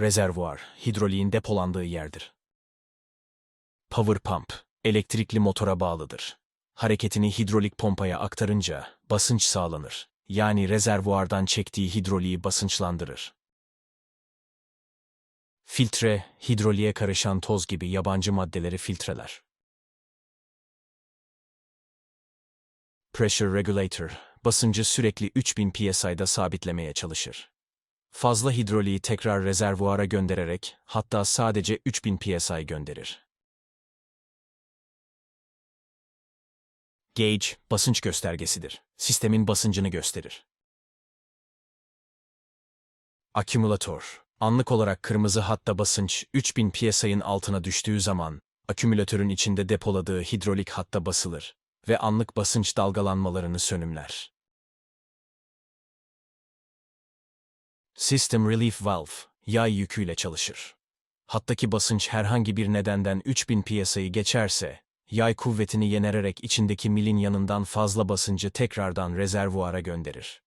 Rezervuar, hidroliğin depolandığı yerdir. Power pump, elektrikli motora bağlıdır. Hareketini hidrolik pompaya aktarınca basınç sağlanır. Yani rezervuardan çektiği hidroliği basınçlandırır. Filtre, hidroliğe karışan toz gibi yabancı maddeleri filtreler. Pressure regulator, basıncı sürekli 3000 psi'da sabitlemeye çalışır. Fazla hidroliği tekrar rezervuara göndererek hatta sadece 3000 psi gönderir. Gauge, basınç göstergesidir. Sistemin basıncını gösterir. Akümülatör, anlık olarak kırmızı hatta basınç 3000 psi'nin altına düştüğü zaman, akümülatörün içinde depoladığı hidrolik hatta basılır ve anlık basınç dalgalanmalarını sönümler. System Relief Valve, yay yüküyle çalışır. Hattaki basınç herhangi bir nedenden 3000 psi'yi geçerse, yay kuvvetini yenererek içindeki milin yanından fazla basıncı tekrardan rezervuara gönderir.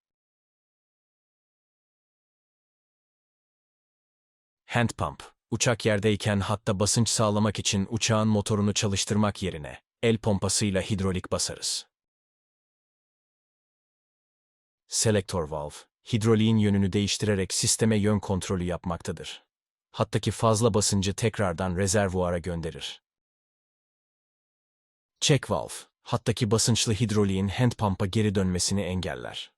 Hand pump, uçak yerdeyken hatta basınç sağlamak için uçağın motorunu çalıştırmak yerine el pompasıyla hidrolik basarız. Selektör valve, hidroliğin yönünü değiştirerek sisteme yön kontrolü yapmaktadır. Hattaki fazla basıncı tekrardan rezervuara gönderir. Check valve, hattaki basınçlı hidroliğin hand pump'a geri dönmesini engeller.